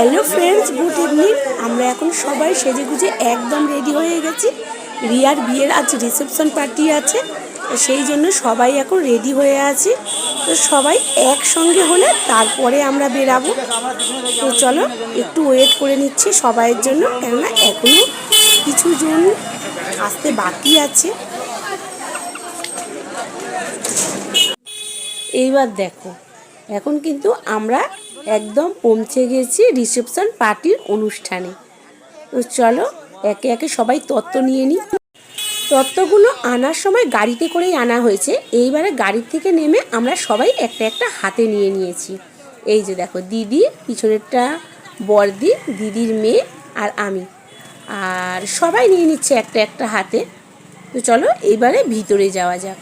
Hello friends, good evening. আমরা এখন সবাই সেজে গুজে একদম রেডি হয়ে গেছি। রিয়ার বিয়ের আজ রিসেপশন পার্টি আছে সেই জন্য সবাই এখন রেডি হয়ে আছি। তো সবাই একসঙ্গে হলে তারপরে আমরা বেরাবো। তো চলো, একটু ওয়েট করে নিচ্ছি সবাইয়ের জন্য, কেননা এখনও কিছু জন আসতে বাকি আছে। এইবার দেখো, এখন কিন্তু আমরা একদম পৌঁছে গেছি রিসেপশন পার্টির অনুষ্ঠানে। তো চলো, একে একে সবাই তত্ত্ব নিয়ে নিই। তত্ত্বগুলো আনার সময় গাড়িতে করেই আনা হয়েছে। এইবারে গাড়ি থেকে নেমে আমরা সবাই একটা একটা হাতে নিয়ে নিয়েছি। এই যে দেখো, দিদি, পিছনেরটা বর্দি, দিদির মেয়ে আর আমি। আর সবাই নিয়ে নিচ্ছে একটা একটা হাতে। তো চলো, এইবারে ভিতরে যাওয়া যাক।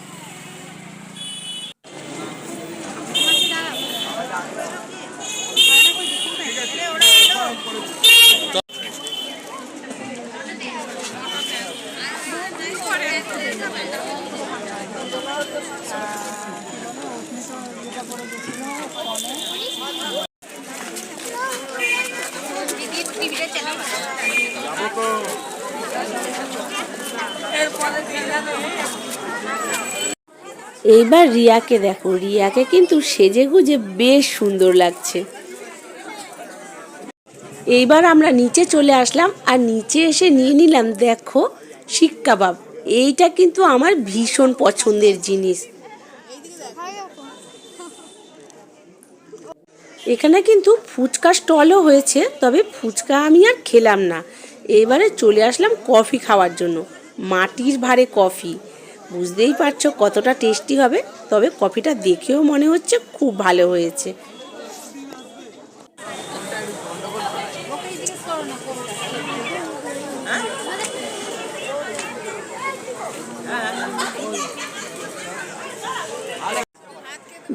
এইবার রিয়াকে দেখো, রিয়াকে কিন্তু সেজে গুজে বেশ সুন্দর লাগছে। এইবার আমরা নিচে চলে আসলাম আর নিচে এসে নিয়ে নিলাম, দেখো শিক কাবাব এইটা কিন্তু আমার ভীষণ পছন্দের জিনিস। এখানে কিন্তু ফুচকা স্টলও হয়েছে, তবে ফুচকা আমি আর খেলাম না। এবারে চলে আসলাম কফি খাওয়ার জন্য, মাটির ভারে কফি। বুঝতেই পারছ কতটা টেস্টি হবে, তবে কফিটা দেখেও মনে হচ্ছে খুব ভালো হয়েছে।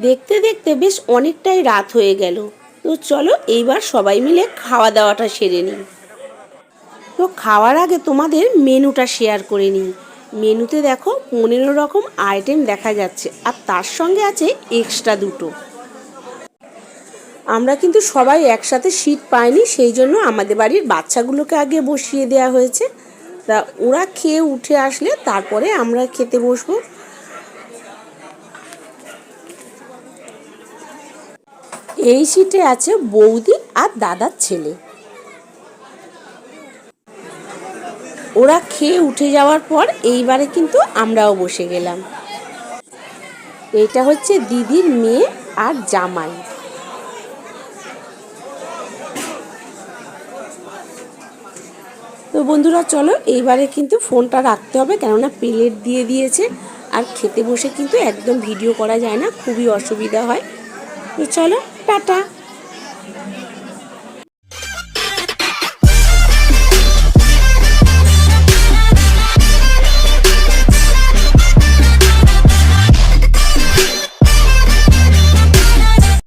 দেখতে দেখতে বেশ অনেকটাই রাত হয়ে গেল। তো চলো এইবার সবাই মিলে খাওয়া দাওয়াটা সেরে নিই। তো খাওয়ার আগে তোমাদের মেনুটা শেয়ার করে নিই। মেনুতে দেখো পনেরো রকম আইটেম দেখা যাচ্ছে, আর তার সঙ্গে আছে এক্সট্রা দুটো। আমরা কিন্তু সবাই একসাথে সিট পাইনি, সেই জন্য আমাদের বাড়ির বাচ্চাগুলোকে আগে বসিয়ে দেওয়া হয়েছে। তা ওরা খেয়ে উঠে আসলে তারপরে আমরা খেতে বসবো। এই সিটে আছে বৌদি আর দাদার ছেলে। ওরা খেয়ে উঠে যাওয়ার পর এইবারে কিন্তু আমরাও বসে গেলাম। এটা হচ্ছে দিদির মেয়ে আর জামাই। তো বন্ধুরা, চলো এইবারে কিন্তু ফোনটা রাখতে হবে, কেননা প্লেট দিয়ে দিয়েছে। আর খেতে বসে কিন্তু একদম ভিডিও করা যায় না, খুবই অসুবিধা হয়। চলো টাটা।